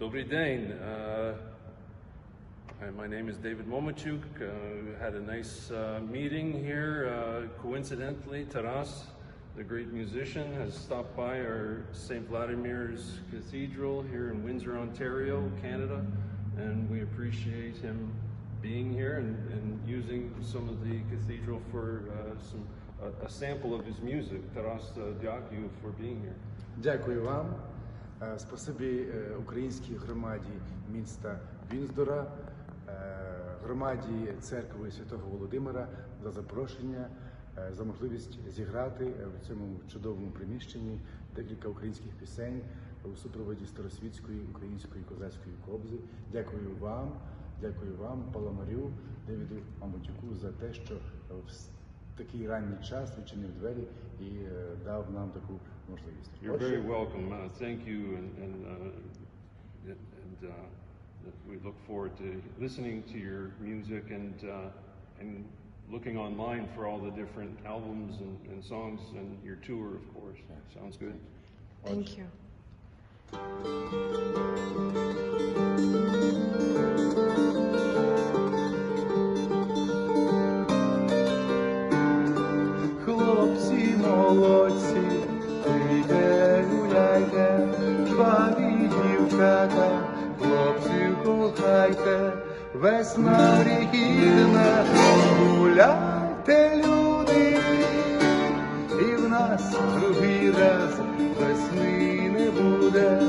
Добрий день. Uh, hi, my name is David Momachuk. Uh, we had a nice uh, meeting here. Uh, coincidentally, Taras, the great musician, has stopped by our St. Vladimir's Cathedral here in Windsor, Ontario, Canada, and we appreciate him being here and, and using some of the cathedral for uh, some a, a sample of his music. Taras, uh, дякую for being here. Дякую вам. Е, Спасибі е, українській громаді міста Вінздора, е, громаді церкви Святого Володимира за запрошення, за можливість зіграти в цьому чудовому приміщенні декілька українських пісень у супроводі старосвітської української козацької кобзи. Дякую вам, дякую вам, Паламарю, Девіду Мамутюку, за те, що такий ранній час відчинив двері і е, дав нам таку можливість. You're Отже, very welcome. Uh, thank you, and, and, uh, and uh, we look forward to listening to your music and uh, and looking online for all the different albums and, and songs and your tour, of course. Sounds good. Thank you. Молодці, прийде гуляйте, жваві дівчата, хлопців кохайте, весна рігідна, гуляйте, люди, і в нас другий раз весни не буде.